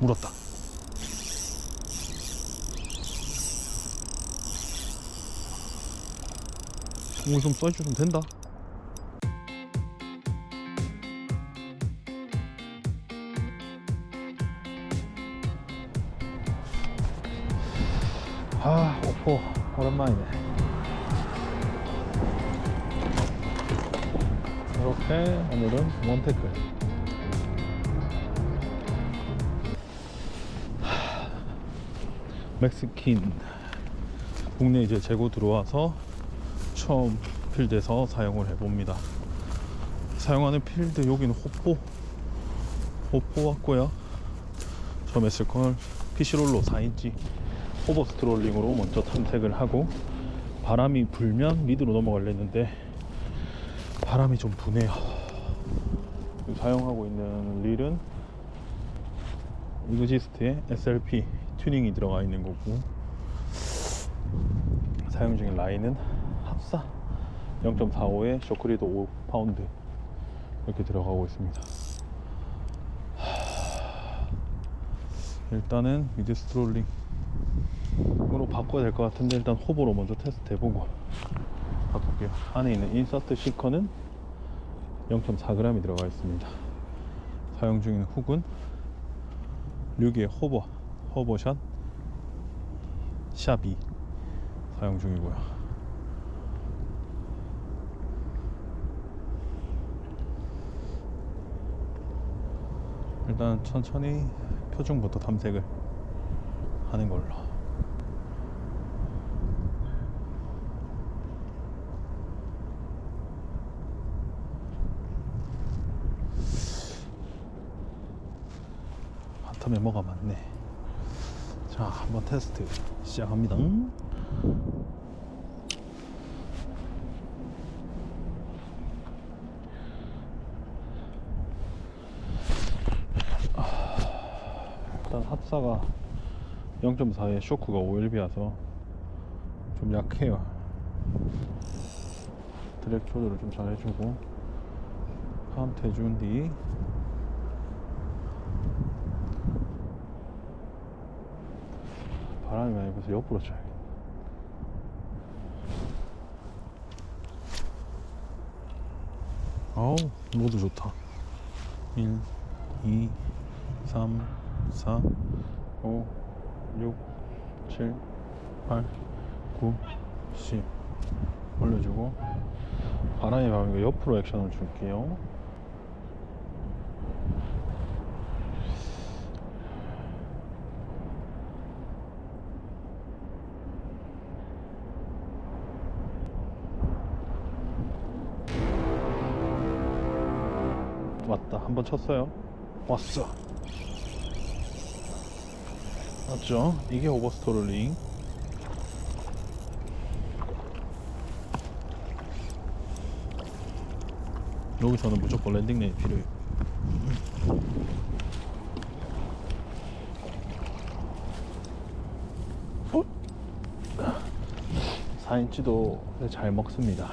물었다. 오좀 써주면 된다. 아, 오포 오랜만이네. 이렇게 오늘은 몬테클. 멕시킨 국내 이제 재고 들어와서 처음 필드에서 사용을 해봅니다. 사용하는 필드 여기는 호포 호포 왔고요. 처음 했을 걸 피시롤로 4인치 호버 스 트롤링으로 먼저 탐색을 하고 바람이 불면 미드로 넘어가려 했는데 바람이 좀 부네요. 사용하고 있는 릴은 이그지스트의 SLP 튜닝이 들어가 있는 거고. 사용 중인 라인은 합사 0.45에 쇼크리드 5파운드 이렇게 들어가고 있습니다. 하, 일단은 미드 스트롤링 으로 바꿔야 될 것 같은데 일단 호보로 먼저 테스트 해보고 바꿀게요. 안에 있는 인서트 시커는 0.4g이 들어가 있습니다. 사용 중인 훅은 류기의 호버 호버샷 샵2 사용 중이고요. 일단 천천히 표중부터 탐색을 하는 걸로. 바텀에 뭐가 많네 자 한번 테스트 시작합니다. 아, 일단 합사가 0.4에 쇼크가 5일비라서 좀 약해요. 드랙 조절을 좀 잘 해주고 카운트 해준 뒤 바람이 많이 불어서 옆으로 쳐야겠다 어우 모두 좋다. 1 2 3 4 5 6 7 8 9 10 올려주고 바람이 가면 옆으로 액션을 줄게요 왔다. 한 번 쳤어요. 왔어. 맞죠? 이게 오버스토롤링. 여기서는 무조건 랜딩 레인이 필요해요 어? 4인치도 잘 먹습니다.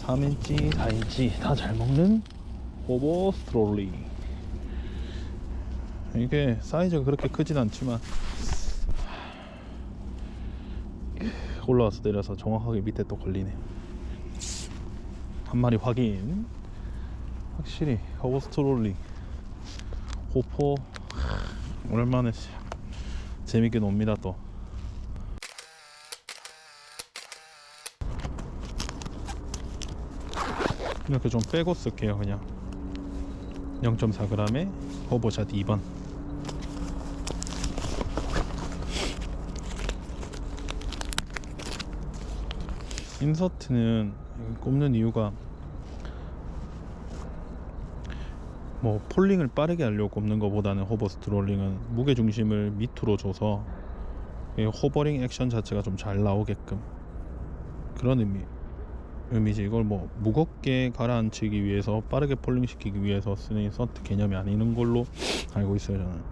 3인치, 4인치 다 잘 먹는 오버 스트롤리 이게 사이즈가 그렇게 크진 않지만 올라와서 내려서 정확하게 밑에 또 걸리네. 한 마리 확인. 확실히 오버 스트롤리 호포 오랜만에 재밌게 놉니다 또. 이렇게 좀 빼고 쓸게요 그냥 0.4g에 호버샷 2번. 인서트는 꼽는 이유가 뭐 폴링을 빠르게 하려고 꼽는 것보다는 호버 스트롤링은 무게 중심을 밑으로 줘서 이 호버링 액션 자체가 좀 잘 나오게끔 그런 의미 의미지. 이걸 뭐 무겁게 가라앉히기 위해서 빠르게 폴링 시키기 위해서 쓰는 인서트 개념이 아니는 걸로 알고 있어요 저는.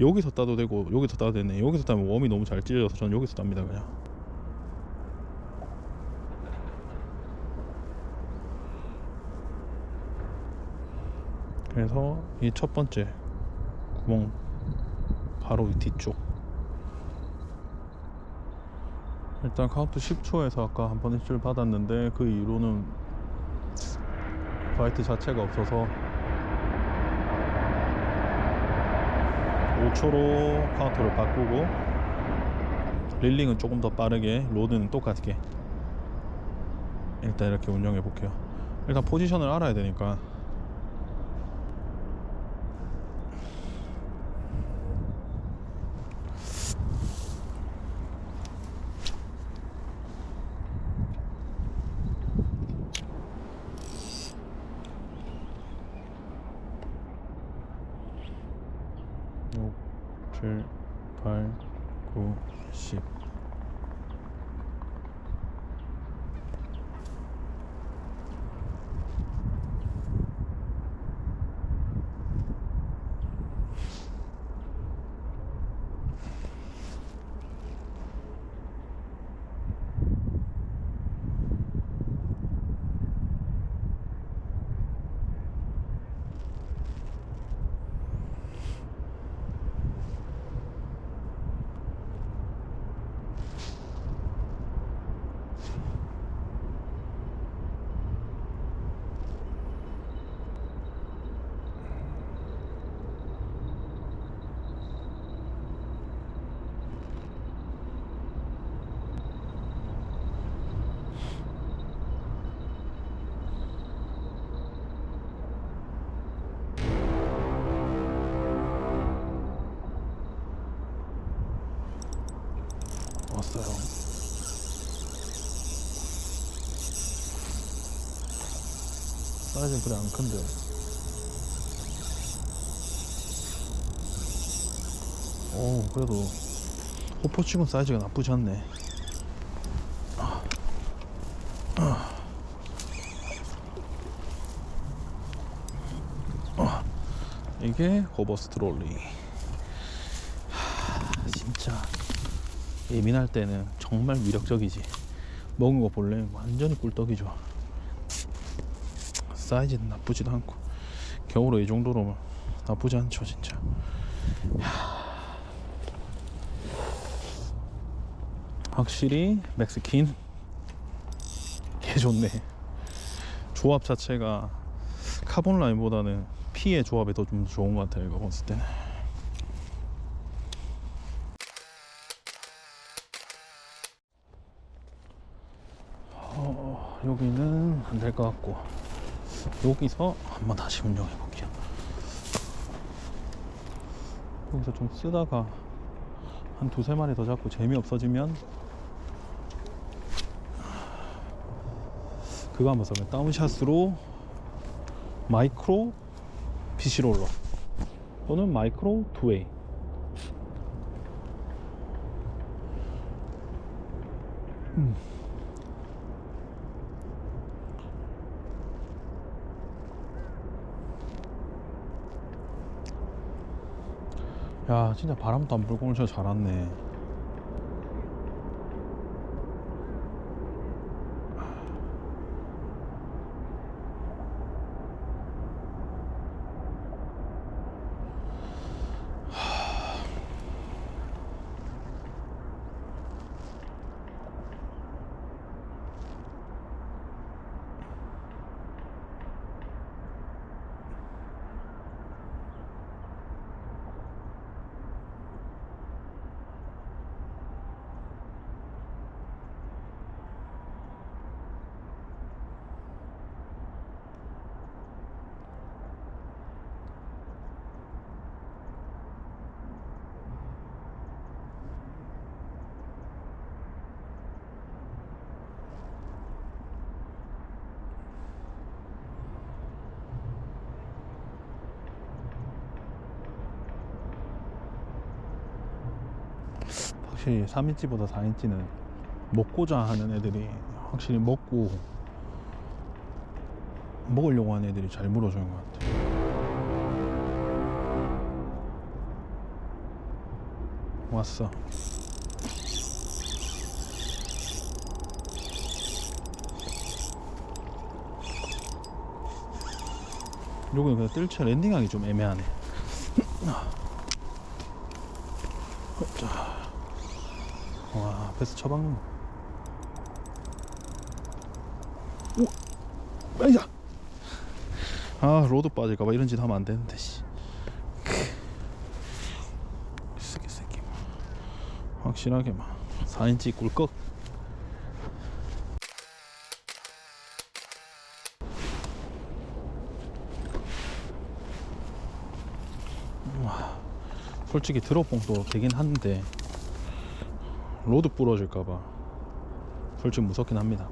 여기서 따도 되고 여기서 따도 되네. 여기서 따면 웜이 너무 잘 찢어져서 저는 여기서 땁니다 그냥. 그래서 이 첫 번째 구멍 바로 이 뒤쪽 일단 카운트 10초에서 아까 한 번 입질 받았는데 그 이후로는 바이트 자체가 없어서 5초로 카운트를 바꾸고 릴링은 조금 더 빠르게 로드는 똑같게 일단 이렇게 운영해 볼게요. 일단 포지션을 알아야 되니까 7, 8, 9, 10 있어요. 사이즈 그래 안 큰데. 오 그래도 호포치곤 사이즈가 나쁘지 않네. 이게 호버스 트롤리 하, 진짜 예민할 때는 정말 위력적이지. 먹은 거 볼래 완전히 꿀떡이죠. 사이즈는 나쁘지도 않고 겨울에 이 정도로면 나쁘지 않죠 진짜. 확실히 맥스킨 개 좋네. 조합 자체가 카본 라인보다는 피의 조합이 더 좀 좋은 것 같아요. 이거 봤을 때는. 어, 여기는 안 될 것 같고 여기서 한번 다시 운영해 볼게요. 여기서 좀 쓰다가 한 두세 마리 더 잡고 재미 없어지면 그거 한번 써요. 다운샷으로 마이크로 PC 롤러 또는 마이크로 투웨이 야 진짜 바람도 안 불고 오늘 진짜 잘 왔네 확실히 3인치보다 4인치는 먹고자 하는 애들이 확실히 먹고 먹으려고 하는 애들이 잘 물어주는 것 같아. 왔어. 여기는 그냥 뜰채 랜딩하기 좀 애매하네. 와 앞에서 처박는 오! 아야! 아 로드 빠질까봐 이런 짓 하면 안 되는데 씨. 새끼 새끼 확실하게 막 4인치 꿀꺽 솔직히 드롭봉도 되긴 한데 로드 부러질까봐 솔직히 무섭긴 합니다.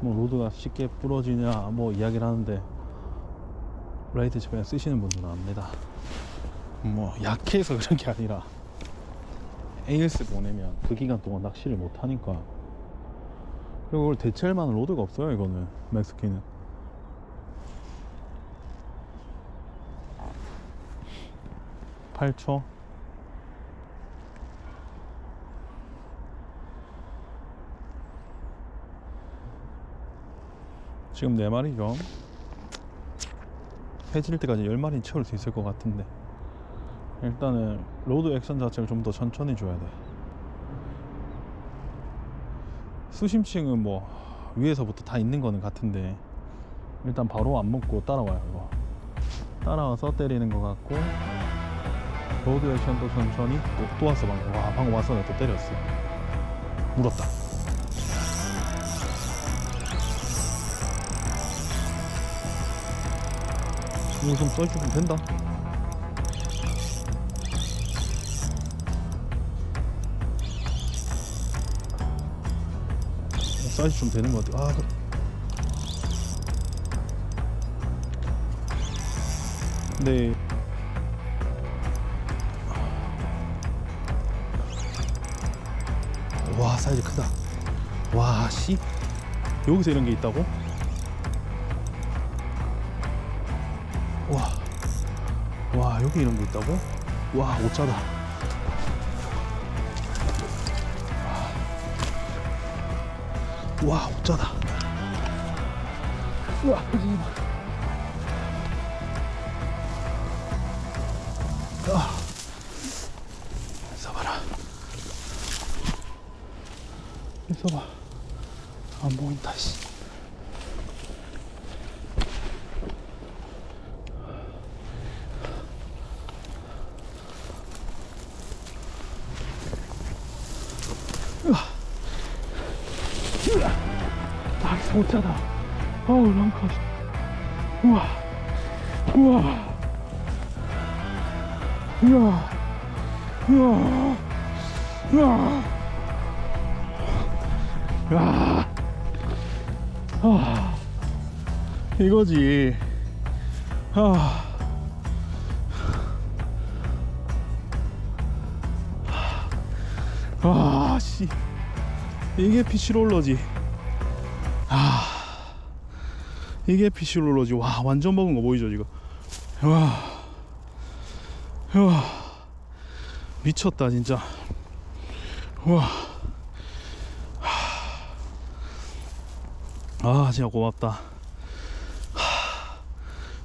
뭐 로드가 쉽게 부러지냐 뭐 이야기를 하는데 라이트 집에 쓰시는 분들은 압니다. 뭐 약해서 그런 게 아니라 AS 보내면 그 기간 동안 낚시를 못 하니까 그리고 그걸 대체할 만한 로드가 없어요 이거는. 맥스키는. 팔초 지금 네 마리죠. 해질 때까지 열 마리 채울 수 있을 것 같은데. 일단은 로드 액션 자체를 좀 더 천천히 줘야 돼. 수심층은 뭐 위에서부터 다 있는 거는 같은데 일단 바로 안 먹고 따라와요 이거. 따라와서 때리는 것 같고 로드 액션도 천천히 또, 또 왔어 방금. 와 방금 와서 내가 또 때렸어. 물었다 이거 좀 써주면 된다. 사이즈 좀 되는 것 같아. 아 그래. 네. 와 사이즈 크다. 와 씨. 여기서 이런 게 있다고? 여기 이런 게 있다고? 와 오짜다. 와 오짜다. 우와 아, 있어봐라. 있어봐. 안 보인다 씨 아, 못자다. 어우, 랑커. 우와. 우와. 우와. 우와. 우와. 야. 아. 이거지. 아. 아, 씨. 이게 피치롤러지. 아. 이게 피쉬롤러지. 와 완전 먹은 거 보이죠 지금? 와, 와. 미쳤다 진짜. 와. 아 진짜 고맙다. 하,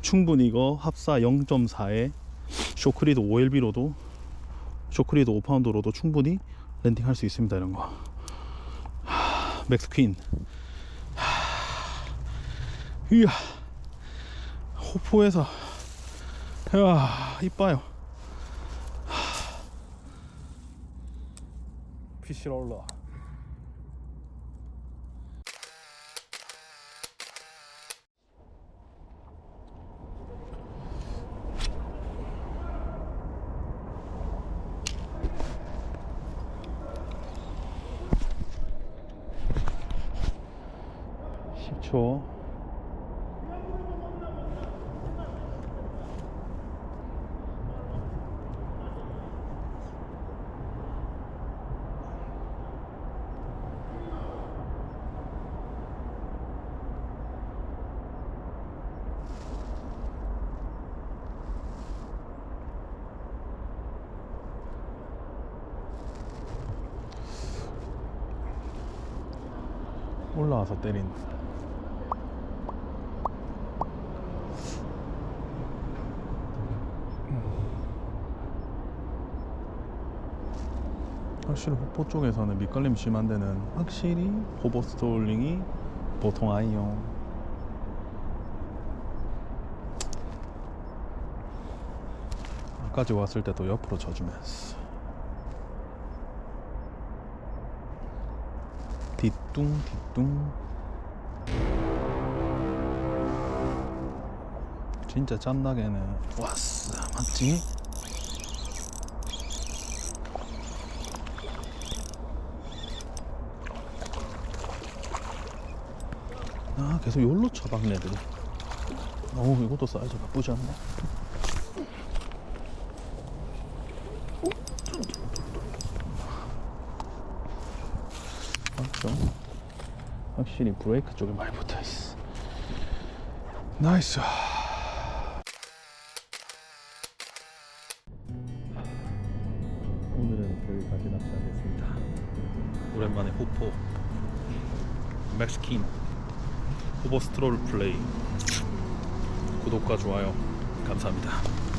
충분히 이거 합사 0.4에 쇼크리드 5LB로도 쇼크리드 5파운드로도 충분히 랜딩 할 수 있습니다 이런 거. 하, 맥스퀸. 이야 호포에서 야 이빠요. 피시 초 올라와서 때린다. 확실히 호포 쪽에서는 밑걸림 심한 데는 확실히 호버 스톨링이 보통 아이용 아까지 왔을 때도 옆으로 져주면서. 뒤뚱 뒤뚱 진짜 짠나게는 왔어. 맞지? 아 계속 열로 쳐박네 애들이. 어우 이것도 사이즈 나쁘지 않네. 맞죠? 확실히 브레이크 쪽에 많이 붙어있어. 나이스. 오늘은 여기까지 낚시하겠습니다. 오랜만에 호포. 멕시킨 호버 스트롤 플레이. 구독과 좋아요. 감사합니다